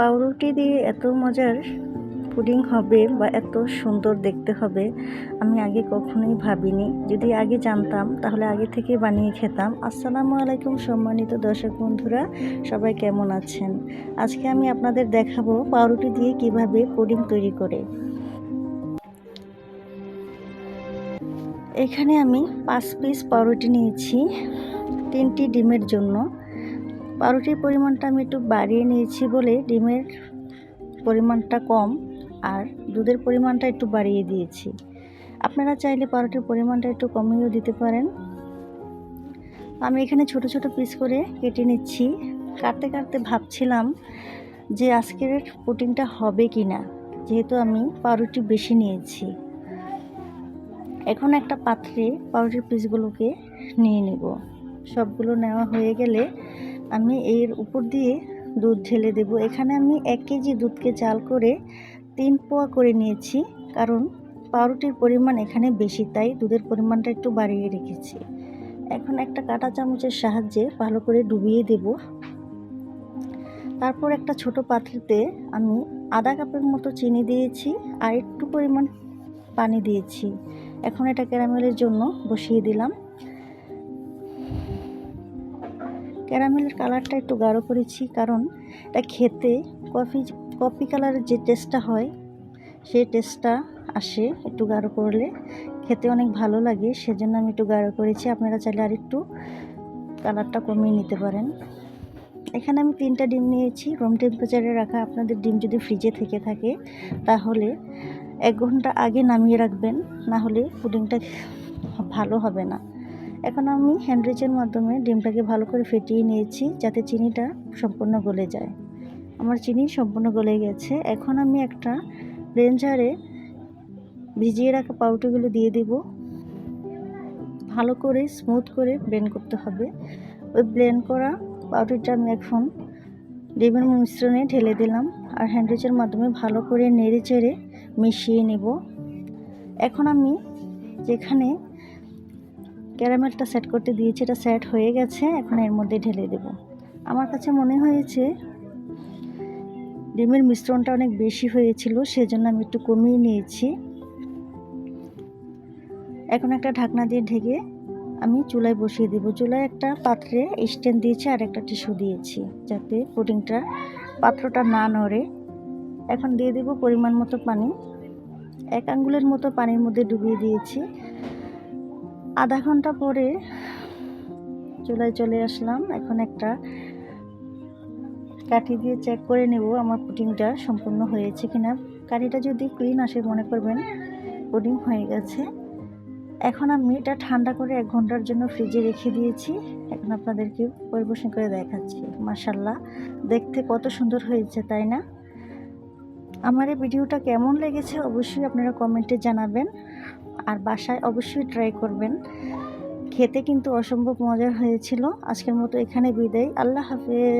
পাউরুটি দিয়ে এত মজার পুডিং হবে বা এত সুন্দর দেখতে হবে, আমি আগে কখনোই ভাবিনি। যদি আগে জানতাম, তাহলে আগে থেকে বানিয়ে খেতাম। আসসালামু আলাইকুম সম্মানিত দর্শক বন্ধুরা, সবাই কেমন আছেন? আজকে আমি আপনাদের দেখাবো পাউরুটি দিয়ে কীভাবে পুডিং তৈরি করে। এখানে আমি পাঁচ পিস পাউরুটি নিয়েছি, তিনটি ডিমের জন্য। পাউরুটির পরিমাণটা আমি একটু বাড়িয়ে নিয়েছি বলে ডিমের পরিমাণটা কম আর দুধের পরিমাণটা একটু বাড়িয়ে দিয়েছি। আপনারা চাইলে পাউরুটির পরিমাণটা একটু কমিয়েও দিতে পারেন। আমি এখানে ছোট ছোট পিস করে কেটে নিচ্ছি। কাটতে কাটতে ভাবছিলাম যে আজকের পুটিংটা হবে কি না যেহেতু আমি পাউরুটি বেশি নিয়েছি। এখন একটা পাত্রে পাউরুটির পিসগুলোকে নিয়ে নেব। সবগুলো নেওয়া হয়ে গেলে আমি এর উপর দিয়ে দুধ ঢেলে দেব। এখানে আমি এক কেজি দুধকে চাল করে তিন পোয়া করে নিয়েছি, কারণ পাউরুটির পরিমাণ এখানে বেশি, তাই দুধের পরিমাণটা একটু বাড়িয়ে রেখেছি। এখন একটা কাঁটা চামচের সাহায্যে ভালো করে ডুবিয়ে দেব। তারপর একটা ছোট পাত্রতে আমি আধা কাপের মতো চিনি দিয়েছি আর একটু পরিমাণ পানি দিয়েছি। এখন এটা ক্যারামেলের জন্য বসিয়ে দিলাম। ক্যারামেলের কালারটা একটু গাঢ় করেছি, কারণ এটা খেতে কফি কফি কালারের যে টেস্টটা হয়, সেই টেস্টটা আসে একটু গাঢ় করলে। খেতে অনেক ভালো লাগে, সেজন্য আমি একটু গাঢ় করেছি। আপনারা চাইলে আর একটু কালারটা কমিয়ে নিতে পারেন। এখানে আমি তিনটা ডিম নিয়েছি। রুম টেম্পারেচারে রাখা আপনাদের ডিম যদি ফ্রিজে থেকে থাকে, তাহলে এক ঘণ্টা আগে নামিয়ে রাখবেন, না হলে পুডিংটা ভালো হবে না। এখন আমি হ্যান্ডরিচের মাধ্যমে ডিমটাকে ভালো করে ফেটিয়ে নিয়েছি যাতে চিনিটা সম্পূর্ণ গলে যায়। আমার চিনি সম্পূর্ণ গলে গেছে। এখন আমি একটা ব্লেন্ডারে ভিজিয়ে রাখা পাউডারগুলো দিয়ে দেব। ভালো করে স্মুথ করে ব্লেন্ড করতে হবে। ওই ব্লেন্ড করা পাউডারটা আমি এখন ডিমের মিশ্রণে ঢেলে দিলাম আর হ্যান্ডরিচের মাধ্যমে ভালো করে নেড়ে চেড়ে মিশিয়ে নেব। এখন আমি যেখানে ক্যারামেলটা সেট করতে দিয়েছি, এটা সেট হয়ে গেছে, এখন এর মধ্যে ঢেলে দেব। আমার কাছে মনে হয়েছে ডিমের মিশ্রণটা অনেক বেশি হয়েছিল, সেজন্য আমি একটু কমিয়ে নিয়েছি। এখন একটা ঢাকনা দিয়ে ঢেকে আমি চুলায় বসিয়ে দেব। চুলায় একটা পাত্রে স্ট্যান্ড দিয়েছি আর একটা টিস্যু দিয়েছি, যাতে পুডিংটা, পাত্রটা না নড়ে। এখন দিয়ে দেব পরিমাণ মতো পানি। এক আঙ্গুলের মতো পানির মধ্যে ডুবিয়ে দিয়েছি। আধা ঘণ্টা পরে চুলায় চলে আসলাম। এখন একটা কাঠি দিয়ে চেক করে নেব আমার পুডিংটা সম্পূর্ণ হয়েছে কিনা। কাঠিটা যদি ক্লিন আসে, মনে করবেন পুডিং হয়ে গেছে। এখন আমি এটা ঠান্ডা করে এক ঘণ্টার জন্য ফ্রিজে রেখে দিয়েছি। এখন আপনাদেরকে পরিবেশন করে দেখাচ্ছি। মাসাল্লাহ দেখতে কত সুন্দর হয়েছে, তাই না? আমার এই ভিডিওটা কেমন লেগেছে অবশ্যই আপনারা কমেন্টে জানাবেন। আর বাসায় অবশ্যই ট্রাই করবেন। খেতে কিন্তু অসম্ভব মজার হয়েছিল। আজকের মতো এখানে বিদায়। আল্লাহ হাফেজ।